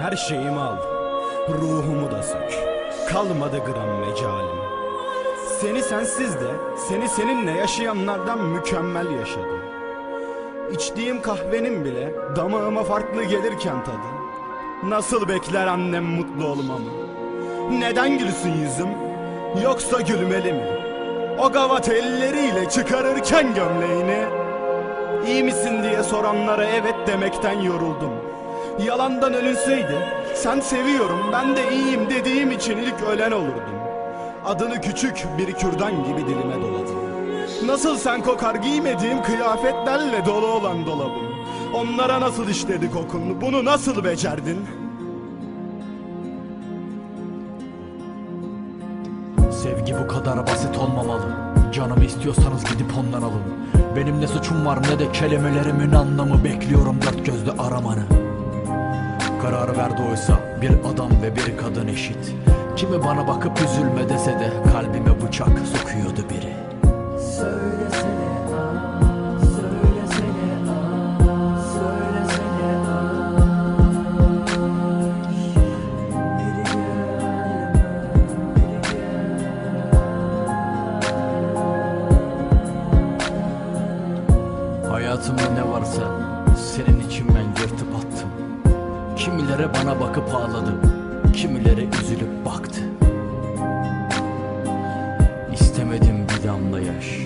Her şeyimi al. Ruhumu da sök. Kalmadı gram mecalim. Seni sensiz de, seni seninle yaşayanlardan mükemmel yaşadım. İçtiğim kahvenin bile damağıma farklı gelirken tadı. Nasıl bekler annem mutlu olmamı? Neden gülsün yüzüm? Yoksa gülmeli mi? O gavat elleriyle çıkarırken gömleğini İyi misin diye soranlara evet demekten yoruldum. Yalandan ölünseydi, sen seviyorum ben de iyiyim dediğim için ilk ölen olurdum. Adını küçük bir kürdan gibi dilime doladım. Nasıl sen kokar giymediğim kıyafetlerle dolu olan dolabım. Onlara nasıl işledi kokun, bunu nasıl becerdin? Sevgi bu kadar basit olmamalı Canımı istiyorsanız gidip ondan alın Benim ne suçum var ne de kelimelerimin anlamı Bekliyorum dört gözle aramanı Kararı verdi oysa. Bir adam ve bir kadın eşit. Kimi bana bakıp üzülme dese de kalbime bıçak sokuyordu biri. Söylesene Hayatımda ne varsa senin için Kimileri bana bakıp ağladı Kimileri üzülüp baktı. İstemedim bir damla yaş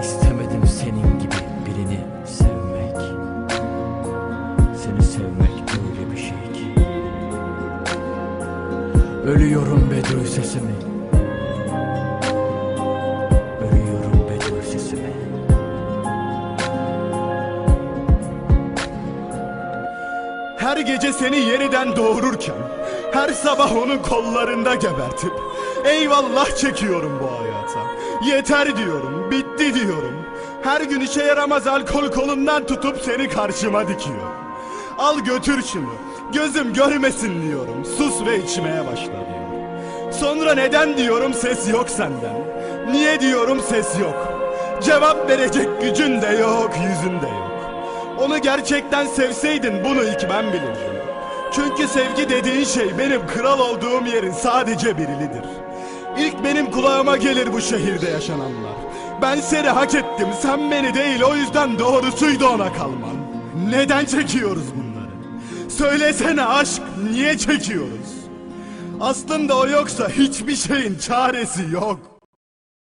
İstemedim senin gibi birini sevmek. Seni sevmek öyle bir şey ki. Ölüyorum be duy sesimi Her gece seni yeniden doğururken Her sabah onun kollarında gebertip Eyvallah çekiyorum bu hayata. Yeter diyorum, bitti diyorum. Her gün işe yaramaz alkol kolundan tutup seni karşıma dikiyor. Al götür şunu, gözüm görmesin diyorum. Sus ve içmeye başla diyor Sonra neden diyorum ses yok senden. Niye diyorum ses yok. Cevap verecek gücün de yok, yüzün de yok onu gerçekten sevseydin bunu ilk ben bilirdim. Çünkü sevgi dediğin şey benim kral olduğum yerin sadece birilidir. İlk benim kulağıma gelir bu şehirde yaşananlar. Ben seni hak ettim, sen beni değil o yüzden doğrusuydu ona kalman. Neden çekiyoruz bunları? Söylesene aşk, niye çekiyoruz? Aslında o yoksa hiçbir şeyin çaresi yok.